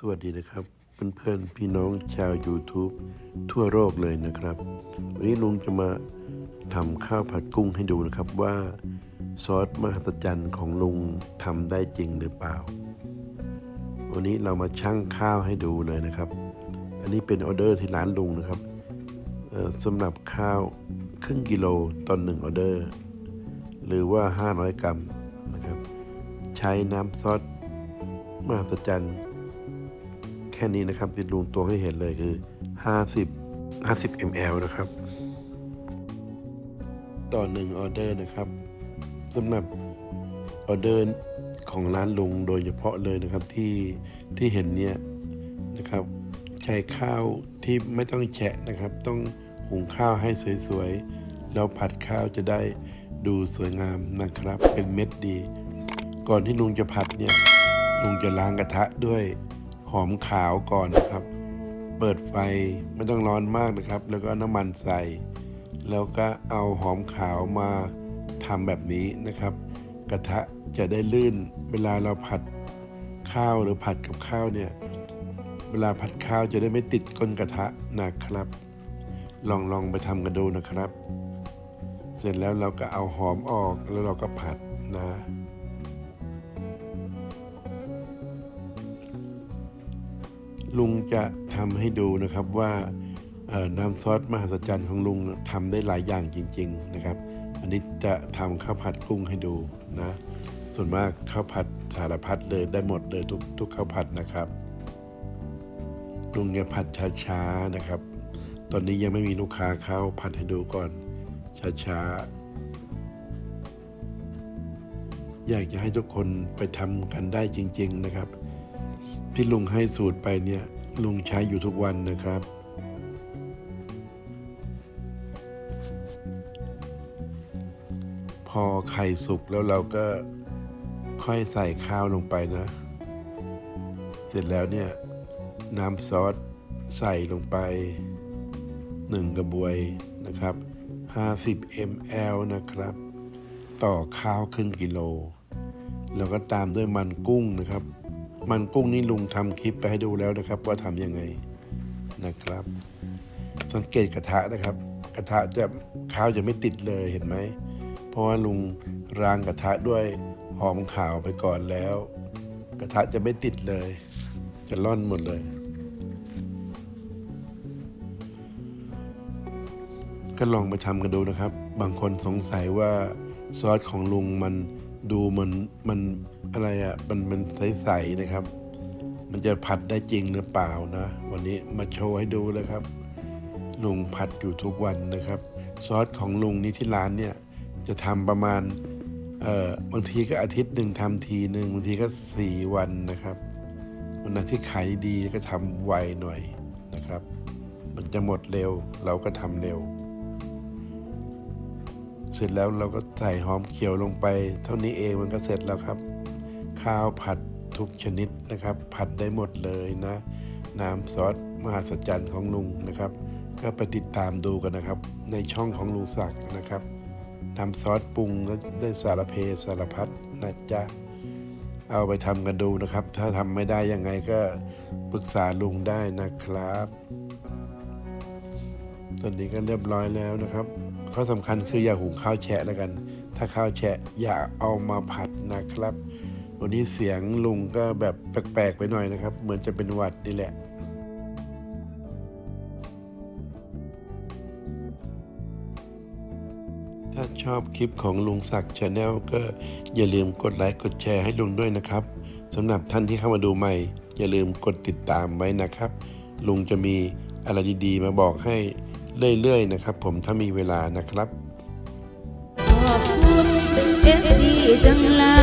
สวัสดีนะครับ เพื่อนๆพี่น้องชาว YouTube ทั่วโลกเลยนะครับ วันนี้ลุงจะมาทำข้าวผัดกุ้งให้ดูนะครับว่าซอสมหัศจรรย์ของลุงทำได้จริงหรือเปล่า วันนี้เรามาชั่งข้าวให้ดูเลยนะครับ อันนี้เป็นออเดอร์ที่ร้านลุงนะครับสำหรับข้าวครึ่งกิโลต่อหนึ่งออเดอร์ หรือว่า 500 กรัมนะครับ ใช้น้ำซอสมหัศจรรย์ แค่นี้นะครับติดลุงตัวให้เห็นเลยคือ 50 50 ml นะครับ ต่อหนึ่งออเดอร์นะครับสำหรับออเดอร์ของร้านลุงโดยเฉพาะเลยนะครับที่ที่เห็นเนี่ยนะครับ ใช้ข้าวที่ไม่ต้องแฉะนะครับ ต้องหุงข้าวให้สวยๆ แล้วผัดข้าวจะได้ดูสวยงามนะครับ เป็นเม็ดดี ก่อนที่ลุงจะผัดเนี่ยลุงจะล้างกระทะด้วย หอมขาวก่อนนะครับ เปิดไฟไม่ต้องร้อนมากนะครับ แล้วก็น้ำมันใส่ แล้วก็เอาหอมขาวมาทำแบบนี้นะครับ กระทะจะได้ลื่น เวลาเราผัดข้าวหรือผัดกับข้าวเนี่ย เวลาผัดข้าวจะได้ไม่ติดก้นกระทะนะครับ ลองลองไปทำกันดูนะครับ เสร็จแล้วเราก็เอาหอมออกแล้วเราก็ผัดนะ ลุงจะทำให้ดูนะครับว่าน้ำซอสมหัศจรรย์ของลุงทำได้หลายอย่างจริง ๆนะครับ อันนี้จะทำข้าวผัดกุ้งให้ดูนะ ส่วนมากข้าวผัดสารพัดเลยได้หมดเลยทุกทุกข้าวผัดนะครับ ลุงจะผัดช้าๆนะครับ ตอนนี้ยังไม่มีลูกค้าเข้าผัดให้ดูก่อนช้าๆอยากจะให้ทุกคนไปทำกันได้จริง ๆนะครับ ที่ลุงให้สูตรไปเนี่ยลุงใช้อยู่ทุกวันนะครับ พอไข่สุกแล้วเราก็ค่อยใส่ข้าวลงไปนะ เสร็จแล้วเนี่ย น้ำซอสใส่ลงไป 1 กระบวยนะครับ 50 ml นะครับ ต่อข้าวครึ่งกิโล แล้วก็ตามด้วยมันกุ้งนะครับ มันกุ้งนี่ลุงทำคลิปไปให้ดูแล้วนะครับ ว่าทำยังไงนะครับ สังเกตกระทะนะครับ กระทะจะข้าวจะไม่ติดเลยเห็นไหม เพราะว่าลุงรางกระทะด้วยหอมขาวไปก่อนแล้ว กระทะจะไม่ติดเลย จะล่อนหมดเลย ก็ลองไปทำกันดูนะครับ บางคนสงสัยว่าซอสของลุงมัน ดูมันมันอะไรอะ่ะมันมันใสๆนะครับ มันจะผัดได้จริงหรือเปล่านะ วันนี้มาโชว์ให้ดูเลยครับ ลุงผัดอยู่ทุกวันนะครับ ซอสของลุงนี่ที่ร้านเนี่ย จะทำประมาณเอ่อบางทีก็อาทิตย์หนึ่งทำทีหนึ่งบางทีก็สี่วันนะครับวันไหนที่ขายดีก็ทำไวหน่อยนะครับ มันจะหมดเร็วเราก็ทำเร็ว เสร็จแล้วเราก็ใส่หอมเขียวลงไป เท่านี้เองมันก็เสร็จแล้วครับ ข้าวผัดทุกชนิดนะครับ ผัดได้หมดเลยนะ น้ำซอสมหัศจรรย์ของลุงนะครับ ก็ไปติดตามดูกันนะครับ ในช่องของลุงศักดิ์นะครับทำซอสปรุงก็ได้สารเพสารพัดนะจ๊ะเอาไปทำกันดูนะครับ ถ้าทำไม่ได้ยังไงก็ปรึกษาลุงได้นะครับ ตอนนี้ก็เรียบร้อยแล้วนะครับ ข้อสำคัญคืออย่าหุงข้าวแฉะแล้วกัน ถ้าข้าวแฉะอย่าเอามาผัดนะครับ วันนี้เสียงลุงก็แบบแปลกๆไปหน่อยนะครับ เหมือนจะเป็นหวัดนี่แหละถ้าชอบคลิปของลุงศักดิ์ชาแนลก็อย่าลืมกดไลค์กดแชร์ให้ลุงด้วยนะครับสำหรับท่านที่เข้ามาดูใหม่ อย่าลืมกดติดตามไว้นะครับ ลุงจะมีอะไรดีๆ มาบอกให้ เรื่อยๆนะครับ ผมถ้ามีเวลานะครับขอบคุณเอฟซีทั้งลา